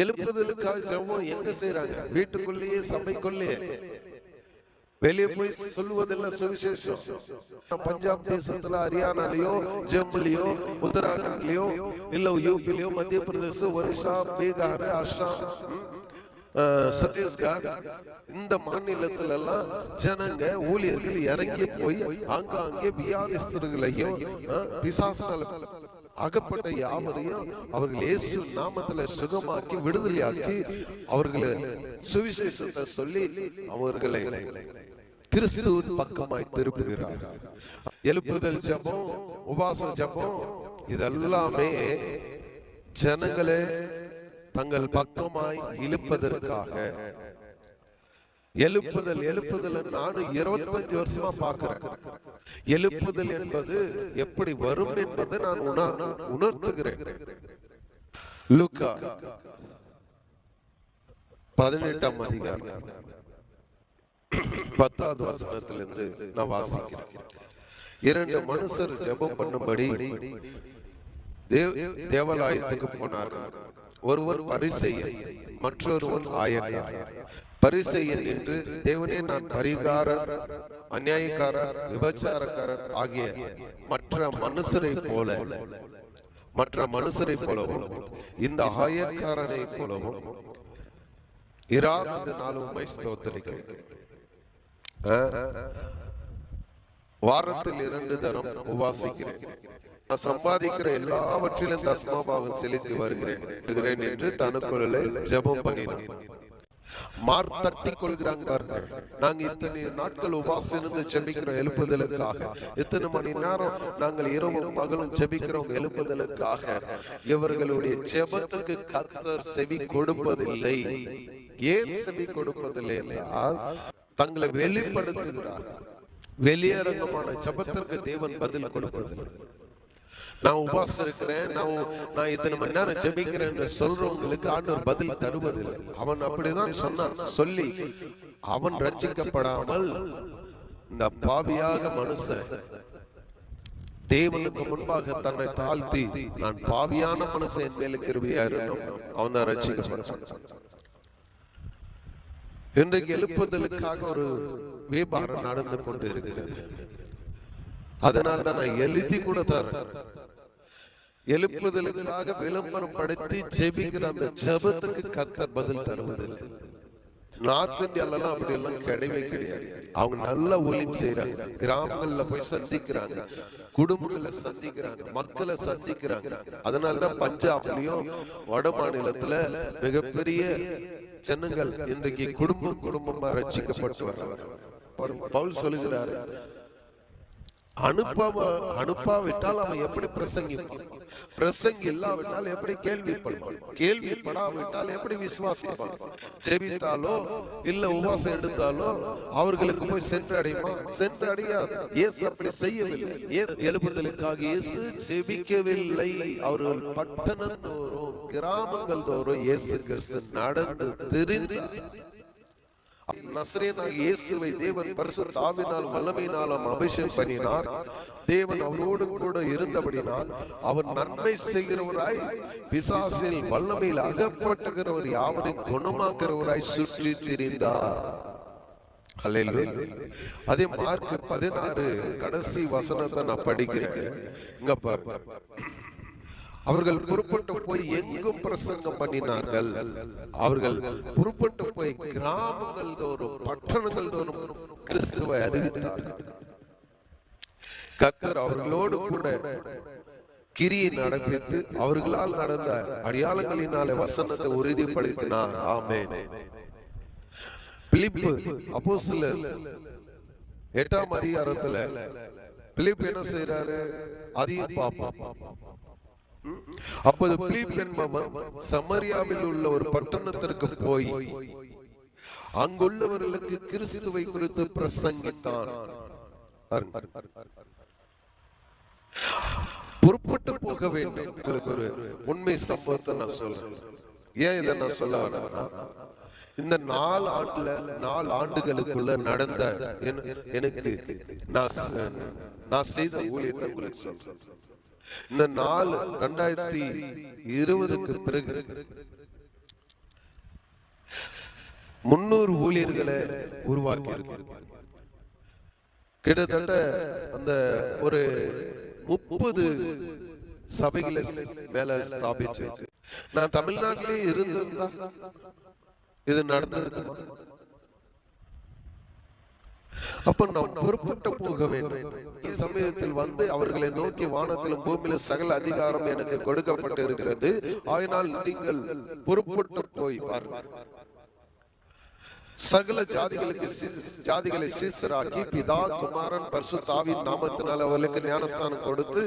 எழுப்புதலுக்காக ஜெபம் எங்க செய்யறாங்க வீட்டுக்குள்ளேயே சபைக்குள்ளேயே. வெளியே போய் சொல்லுவதெல்லாம் சுவிசேஷம். பஞ்சாப் தேசத்துல ஹரியானாலயோ ஜம்முலயோ உத்தராகண்ட்லயோ இல்ல யூபிலயோ மத்திய பிரதேசம் ஒரிசா பீகார் அஸ்ஸாம் சத்தீஸ்கர் இந்த மாநிலத்துல எல்லாம் ஜனங்க ஊழியர்கள் இறங்கி போய் ஆங்காங்கே வியாதிஸ்தர்களையும் பிசாசனால அகப்பட்ட யாவரையும் அவர்கள் இயேசு நாமத்துல சுகமாக்கி விடுதலையாக்கி அவர்களை சுவிசேஷத்தை சொல்லி அவர்களை கிறிஸ்துவின் பக்கமாய் திருப்புகிறார் எழுப்புதல் ஜெபம் உபாச ஜெபம் இதெல்லாமே ஜனங்களே தங்கள் பக்கமாய் இழுப்பதற்காக. எழுப்புதல் எழுப்புதல் நானும் இருபத்தஞ்சு வருஷமா பாக்குறேன் எழுப்புதல் என்பது எப்படி வரும் என்பதை நான் உணர் உணர்த்துகிறேன். லுக்கா பதினெட்டாம் அதிகாரம். பத்தாவது வசனத்திலிருந்து நான் வாசிக்கிறேன். இரண்டு மனுஷர் ஜெபம் பண்ணும்படி தேவ- தேவாலயத்துக்கு போனார்கள். ஒருவர் பரிசெயல் மற்றொருவன் ஆயக்காரன் பரிசெயல் என்று தேவனே நான் பரிகாரர் அநியாயக்காரர் விபச்சாரக்காரர் ஆகிய மற்ற மனுஷரை போல மற்ற மனுஷரை போலவும் இந்த ஆயக்காரனை போலவும் இராதது நாளும் ஸ்தோத்தரிக்கிறேன். வாரத்தில் இரண்டு தரம் உபாசிக்கிறேன். நான் சம்பாதிக்கிற எல்லாவற்றிலும் தஸ்மாபாவம் செலுத்தி வருகிறேன். என்று தனக்குள்ளே ஜபம் பண்ணினான். மார் தட்டி கொள்கிறாங்க பாருங்க நாங்க இத்தனை நாட்கள் உபாசம் இருந்து ஜெபிக்கிறோம் எழுப்புதலுக்காக. இத்தனை மணி நேரம் நாங்கள் இரவும் பகலும் செபிக்கிறோம் எழுப்புதலுக்காக. இவர்களுடைய ஜெபத்துக்கு கத்தர் செவி கொடுப்பதில்லை. ஏன் செவி கொடுப்பதில்லை என்றால் தங்களை வெளிப்படுத்துகிறார்கள். வெளியரங்கமான ஜபத்திற்கு தேவன் பதில் கொடுப்பதில்லை. நான் உபாசம் இருக்கிறேன் நான் நான் இத்தனை மணி நேரம் ஜெபிக்கிறேன் என்று சொல்றவங்களுக்கு ஆண்டவர் பதில் தருவதில்லை. அவன் அப்படிதான் சொன்னான். சொல்லி அவன் ரட்சிக்கப்படாமல் இந்த பாவியாக மனுஷன் தேவனுக்கு முன்பாக தன்னை தாழ்த்தி நான் பாவியான மனுஷன் என் மேலுக்கு கிருபையா இருக்கணும். அவன் தான் ரட்சிக்கப்பட்டான் இன்றைக்கு எழுப்புதலுக்காக ஒரு வியாபாரம் நடந்து கொண்டு இருக்கிறது அதனால தான் நான் எழுதி கூட தரேன். எழுப்புதலுக்காக விளம்பரம் படுத்தி ஜெபிக்கிற அந்த ஜெபத்துக்கு கர்த்தர் பதில் தருவதில்லை. நார்த் இந்தியாலாம் அப்படி எல்லாம் கிடையவே கிடையாது. அவங்க நல்ல ஊழியம் செய்யறாங்க கிராமங்கள்ல போய் சந்திக்கிறாங்க. குடும்பங்களை சந்திக்கிறாங்க. மக்களை சந்திக்கிறாங்க. அதனாலதான் பஞ்சாப்லயும் வட மாநிலத்துல மிகப்பெரிய ஜனங்கள் இன்றைக்கு குடும்பம் குடும்பமா ரட்சிக்கப்பட்டு வர்றாங்க. பவுல் சொல்லுகிறாரு அனுப்பாம அனுப்பாவிட்டால் அவன் எப்படி பிரசங்கிப்பான் பிரசங்கி இல்லாவிட்டால் எப்படி கேள்விப்படுவான் கேள்விப்படாவிட்டால் எப்படி விசுவாசிப்பான்? ஜெபித்தாலோ இல்ல உபாசம் எடுத்தாலோ அவர்களுக்கு போய் சென்று அடையுமா சென்று அடையாது இயேசு அப்படி செய்யவில்லை. எழுப்புதலுக்காக இயேசு ஜெபிக்கவில்லை. அவர்கள் பட்டணம் தோறும் கிராமங்கள் தோறும் இயேசு கிறிஸ்து நடந்து திரிந்து இயேசுவை தேவன் பரிசுத்த ஆவினால் வல்லமையினாலும் அபிஷேகம் பண்ணினார். தேவன் அவனோடு கூட இருந்தபடினால் அவன் நன்மை செய்கிறவராய் பிசாசில் வல்லமையில் அகப்பட்டுகிறவர் யாவரையும் குணமாக்குறவராய் சுற்றி திரிந்தார். அதே மார்க் பதினாறு கடைசி வசனத்தை நான் படிக்கிறேன். இங்க பாருங்க. அவர்கள் புறப்பட்டு போய் எங்கும் பிரசங்கம் பண்ணினார்கள். அவர்கள் புறப்பட்டு போய் கிராமங்கள் தோறும் பட்டணங்கள் தோறும் கிறிஸ்துவை அறிவித்தார்கள். கத்தர் அவர்களோடு கூட கிரியை நடப்பித்து அவர்களால் நடந்த அடையாளங்களினாலே வசனத்தை உறுதிப்படுத்தினார். ஆமென். பிலிப்பு சில எட்டாம் அதிகாரத்துல பிலிப் என்ன செய்யறாரு அதையும் பார்ப்போம் அப்போது பிலிப் என்பவன் சமரியாவில் உள்ள ஒரு பட்டணத்திற்கு போய் அங்குள்ளவர்களுக்கு கிறிஸ்துவை குறித்து பிரசங்கித்தான். பொறுப்பட்டு போக வேண்டும். உங்களுக்கு ஒரு உண்மை சம்பவத்தை நான் சொல்றேன். ஏன் இதை நான் சொல்ல வரேன்னா இந்த நாலு ஆண்டுல நாலு ஆண்டுகளுக்குள்ள நடந்த எனக்கு நான் நான் செய்த ஊழியத்தை உங்களுக்கு சொல்றேன். இந்த நாலு ரெண்டாயிரத்தி இருபதுக்கு பிறகு முன்னூறு ஊழியர்களை உருவாக்கி கிட்டத்தட்ட அந்த ஒரு முப்பது சபைகளை மேல ஸ்தாபிச்சு நான் தமிழ்நாட்டிலே இருந்திருந்தா இது நடந்திருக்குமா? அப்ப நாம் பொறுப்பட்டு போக வேண்டும். சமயத்தில் வந்து அவர்களை நோக்கி வானத்திலும் பூமியிலும் சகல அதிகாரம் எனக்கு கொடுக்கப்பட்டு இருக்கிறது ஆயினால் நீங்கள் பொறுப்பட்டு போய் பாருங்கள். சகல ஜாதிகளுக்கு ஜாதிகளை சீசராக்கி பிதா குமாரன் பரிசுத்தாவின் நாமத்தினால் அவர்களுக்கு ஞானஸ்தானம் கொடுத்து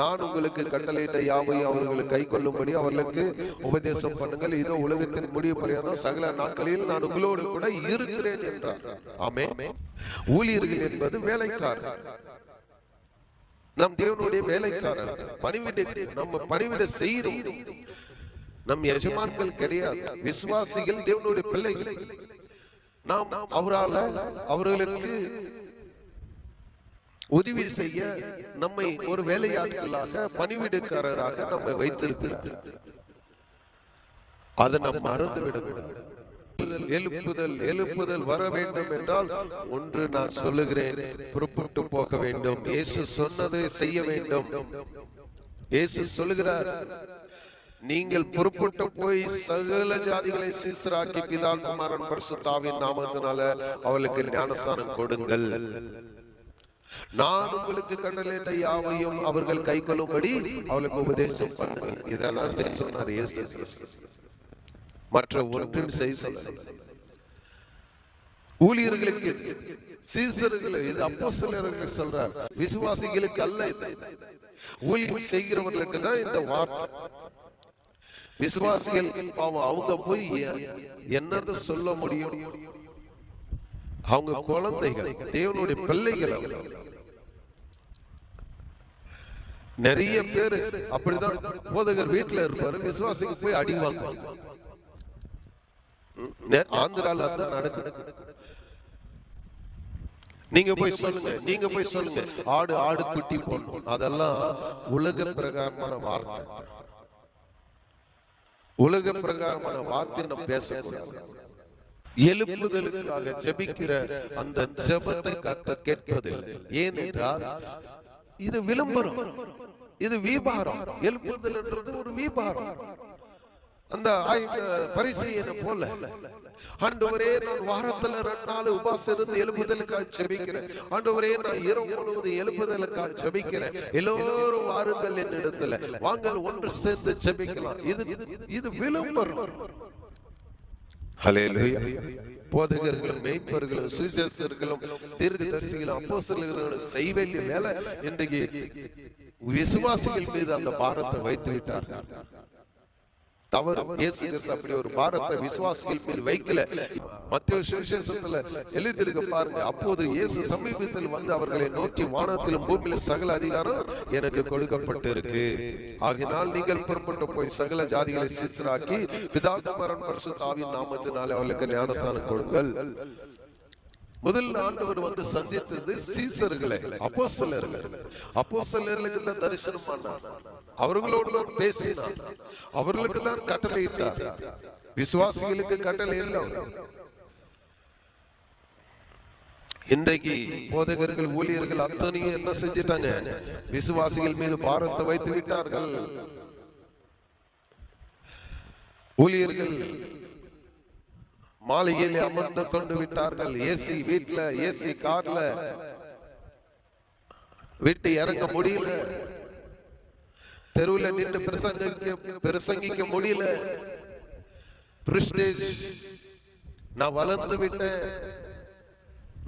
நான் உங்களுக்கு கட்டளையிட்ட யாவையும் அவர்களுக்கு கை கொள்ளும்படி அவர்களுக்கு உபதேசம் பண்ணுங்கள். இதோ உலகத்தின் முடிவு பரியாதம் சகல நாட்களில் நான் உங்களோடு கூட இருக்கிறேன் என்றார். ஆமே ஊழியர்கள் என்பது வேலைக்காரர். நம் தேவனுடைய வேலைக்காரர். பணிவிட நம்ம பணிவிட செய்கிறோம். நம் எஜமான்கள் கிடையாது. விசுவாசிகள் தேவனுடைய பிள்ளைகள். நாம் அவரால அவர்களுக்கு உதவி செய்ய நம்மை ஒரு வேலையாட்களாக பணிவிடுக்காரராக நம்மை வைத்திருக்கிறார். அதை நாம் மறந்துவிடக்கூடாது. எழுப்புதல் எழுப்புதல் வர வேண்டும் என்றால் ஒன்று நான் சொல்லுகிறேன் புறப்பட்டு போக வேண்டும். இயேசு சொன்னதை செய்ய வேண்டும். இயேசு சொல்லுகிறார் நீங்கள் புறப்பட்டு போய் சகல ஜாதிகளை சீசராக்கி பிதா குமாரன் பரிசுத்தாவின் நாமத்தினால அவளுக்கு ஞானஸ்தானம் கொடுங்கள். நான் உங்களுக்கு கண்டலேட்ட யாவையும் அவர்கள் கை கொள்ளும்படி அவளுக்கு உபதேசம் பண்ணுங்கள் இதெல்லாம் செய்ய சொன்னார் இயேசு. மற்ற ஒன்றும் செய்ய சொல்ல ஊழியர்களுக்கு இது. சீசர்கள் இது அப்போஸ்தலர்களுக்கு சொல்றார். விசுவாசிகளுக்கு அல்ல இது. ஊழியம் செய்கிறவர்களுக்கு தான் இந்த வார்த்தை. விசுவாசிகள் பாவம் அவங்க போய் என்னத சொல்ல முடியும்? அவங்க குழந்தைகள் தேவனுடைய பிள்ளைகள் நிறைய பேரு அப்படிதான் போதகர் வீட்டுல இருப்பாரு விசுவாசிக்கு போய் அடி வாங்குவாங்க. ஆந்திரால அதான் நடக்குது. நீங்க போய் சொல்லுங்க நீங்க போய் சொல்லுங்க. ஆடு ஆடு குட்டி போடணும். அதெல்லாம் உலக பிரகாரமான வார்த்தை. உலக பிரகாரமான வார்த்தை நம்ம பேசக்கூடாது. எழுப்புதலுக்காக ஜெபிக்கிற அந்த ஜெபத்தை கத்த கேட்பதில்லை. ஏனென்றால் இது விளம்பரம். இது வியாபாரம் எழுப்புதல்ன்றது ஒரு வியாபாரம் அந்த பரிசெய்யனை போல. ஆண்டவரே நான் வாரத்துல ரெண்டு நாள் உபாசம் இருந்து எழுப்புதலுக்காக ஜெபிக்கிறேன். ஆண்டவரே நான் இரவு முழுவதும் எழுப்புதலுக்காக ஜெபிக்கிறேன். எல்லோரும் வாருங்கள் என்னிடத்துல வாங்கள் ஒன்று சேர்ந்து ஜெபிக்கலாம். இது இது விளம்பரம். போதகர்களும் மெய்ப்பர்களும் சுவிசேஷர்களும் தீர்க்கதரிசிகளும் அப்போசர்களும் செய்ய வேண்டிய வேலை இன்றைக்கு விசுவாசிகள் மீது அந்த பாரத்தை வைத்து விட்டார்கள் தவறு இயேசு கிறிஸ்து அப்படி ஒரு பாரத்தை விசுவாசிகள் வைக்கல. மத்திய சுவிசேஷத்துல எழுதிருக்க பாருங்க அப்போது இயேசு சமீபத்தில் வந்து அவர்களை நோக்கி வானத்திலும் பூமியிலும் சகல அதிகாரம் எனக்கு கொடுக்கப்பட்டு இருக்கு ஆகினால் நீங்கள் புறப்பட்டு போய் சகல ஜாதிகளை சீசராக்கி பிதாகுமரன் பரிசுத்தாவின் நாமத்தினால் அவர்களுக்கு ஞானஸ்தானம் கொடுங்கள். முதல் ஆண்டவர் வந்து சந்தித்தது சீசர்களை அப்போஸ்தலர்கள். அப்போஸ்தலர்களுக்கு தான் தரிசனம் பண்ணார். அவர்களோடு பேசினார். அவர்களுக்கு தான் கட்டளையிட்டார் விசுவாசிகளுக்கு கட்டளை இல்லை. இன்றைக்கு போதகர்கள் ஊழியர்கள் அத்தனையும் என்ன செஞ்சிட்டாங்க? விசுவாசிகள் மீது பாரத்தை வைத்து விட்டார்கள். ஊழியர்கள் மாளிகையில அமர்ந்து கொண்டு விட்டார்கள். ஏசி வீட்டுல ஏசி கார்ல. விட்டு இறங்க முடியல. தெருவுல நின்று பிரசங்கிக்க பிரசங்கிக்க முடியல. நான் வளர்ந்து விட்டேன்.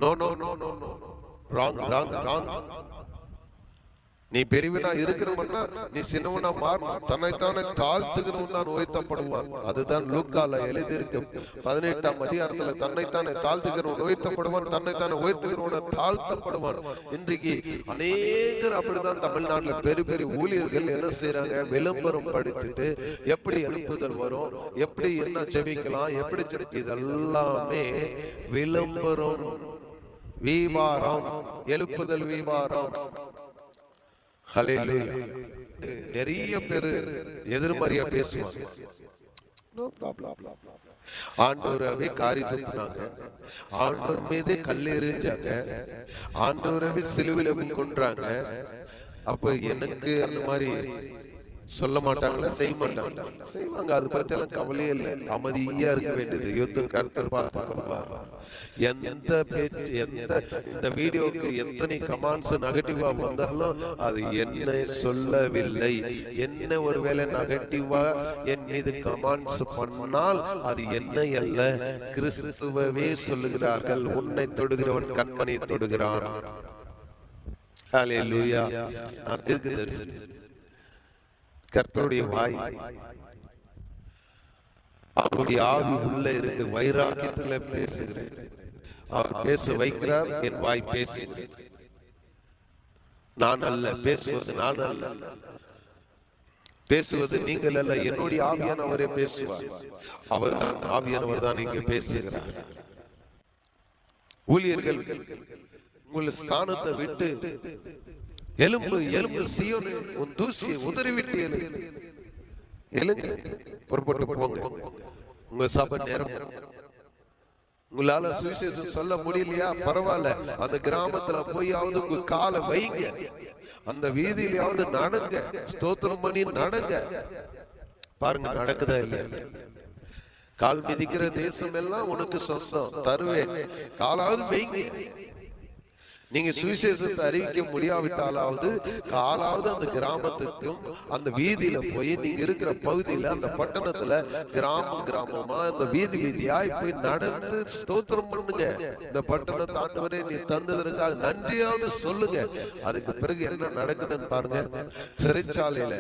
No no no no no wrong wrong wrong நீ பெரியவனா இருக்கிறவனா நீ சின்னவனா மாறணும் தன்னைத்தானே தாழ்த்துகிறவன் தான் உயர்த்தப்படுவான் அதுதான் லூக்கால எழுதியிருக்கு பதினெட்டாம் அதிகாரத்துல தன்னைத்தானே தாழ்த்துகிறவன் உயர்த்தப்படுவான் தன்னைத்தானே உயர்த்துகிறவன தாழ்த்தப்படுவான். இன்றைக்கு அநேகர் அப்படிதான் தமிழ்நாட்டுல பெரிய பெரிய ஊழியர்கள் என்ன செய்யறாங்க விளம்பரம் படுத்திட்டு எப்படி எழுப்புதல் வரும்? எப்படி என்ன ஜெபிக்கலாம் எப்படி இதெல்லாமே விளம்பரம். வியாபாரம் எழுப்புதல் ஹalleluya நிறைய பேரு எதிர்மறையா பேசுவாங்க No ஆண்டவரவே காரி துப்பினாங்க ஆண்டவர் மீது கல் எறிஞ்சாங்க ஆண்டவரவே சிலுவில கொன்றாங்க அப்ப எனக்கு அந்த மாதிரி சொல்ல மாட்டாங்களா? செய்ய மாட்டாங்களா? செய்வாங்க. அது பத்தி எல்லாம் கவலையே இல்லை. அமைதியா இருக்க வேண்டியது. யுத்தம் கருத்தர் பார்த்துக்கொள்வா எந்த பேச்சு எந்த இந்த வீடியோக்கு எத்தனை கமெண்ட்ஸ் நெகட்டிவா வந்தாலும் அது என்ன சொல்லவில்லை. என்ன ஒருவேளை நெகட்டிவா என் மீது கமெண்ட்ஸ் பண்ணால் அது என்ன அல்ல. கிறிஸ்துவவே சொல்லுகிறார்கள். உன்னை தொடுகிறவன் கண்மனை தொடுகிறான். ஹalleluya. நான் தீர்க்கதரிசி கர்த்தருடைய வாய். அவருடைய ஆவி உள்ள இருக்கு வைராக்கியத்துல பேசுகிறேன் அவர் பேச வைக்கிறார் என் வாய் பேசுகிறேன் நான் அல்ல பேசுவது நான் அல்ல. பேசுவது நீங்கள் அல்ல என்னுடைய ஆவியானவரே பேசுவார். அவர் தான் ஆவியானவர் தான் இங்கே பேசுகிறார். ஊழியர்கள் உங்கள் ஸ்தானத்தை விட்டு எலும்பு எலும்பு சியோனு உன் தூசியை உதறிவிட்டு எழு எழுங்க புறப்பட்டு போங்க. உங்க சபை நேரம் உங்களால சுவிசேஷம் சொல்ல முடியலையா? பரவாயில்ல. அந்த கிராமத்துல போயாவது உங்க காலை வைங்க. அந்த வீதியிலாவது நடங்க. ஸ்தோத்திரம் பண்ணி நடங்க. பாருங்க நடக்குதா இல்லையா? கால் மிதிக்கிற தேசம் எல்லாம் உனக்கு சொந்தம். தருவேன். காலாவது வைங்க. நீங்க சுவிசேஷத்தை அறிவிக்க முடியாவிட்டாலாவது காலாவது அந்த கிராமத்துக்கும் அந்த வீதியில போய் நீங்க இருக்கிற பகுதியில அந்த பட்டணத்துல கிராமம் கிராமமா அந்த வீதி வீதியாய் போய் நடந்து ஸ்தோத்திரம் பண்ணுங்க. இந்த பட்டணத்தை ஆண்டவரே நீ தந்ததற்காக நன்றியாவது சொல்லுங்க. அதுக்கு பிறகு என்ன நடக்குதுன்னு பாருங்க. சிறைச்சாலையில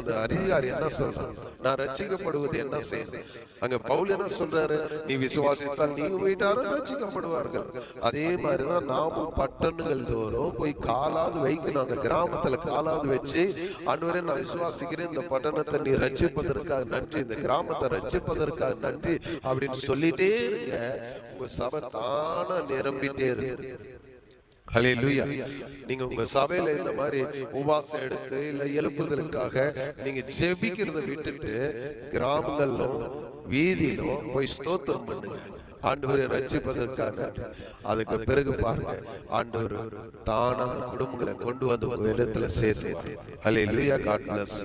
அந்த அதிகாரி என்ன சொல்றான்? நான் ரட்சிக்கப்படுவது என்ன செய்யணும் அங்க பவுல் என்ன சொல்றாரு? நீ விசுவாசித்தால் நீங்க வீட்டாரும் ரட்சிக்கப்படுவார்கள். அதே மாதிரிதான் நாமும் பட்டணங்கள் தோறும் போய் காலாவது வைக்கணும். அந்த கிராமத்துல காலாவது வச்சு ஆண்டவரே நான் விசுவாசிக்கிறேன் இந்த பட்டணத்தை நீ ரச்சிப்பதற்காக நன்றி இந்த கிராமத்தை ரச்சிப்பதற்காக நன்றி அப்படின்னு சொல்லிட்டே இருங்க. உங்க சபை தானா நிரம்பிட்டே இருக்கு. ஹalleluya. நீங்க உங்க சபையில இந்த மாதிரி உபாசம் எடுத்து இல்ல எழுப்புதலுக்காக நீங்க ஜெபிக்கிறத விட்டுட்டு கிராமங்களிலும் வீதியிலும் போய் ஸ்தோத்திரம் பண்ணுங்க. ஆண்டவரை ரட்சிப்பதற்காக. அதுக்கு பிறகு பாருங்க ஆண்டவர் தானா குடும்பங்களை கொண்டு வந்து ஒரு இடத்துல சேர்த்து ஹalleluya காட் பிளஸ்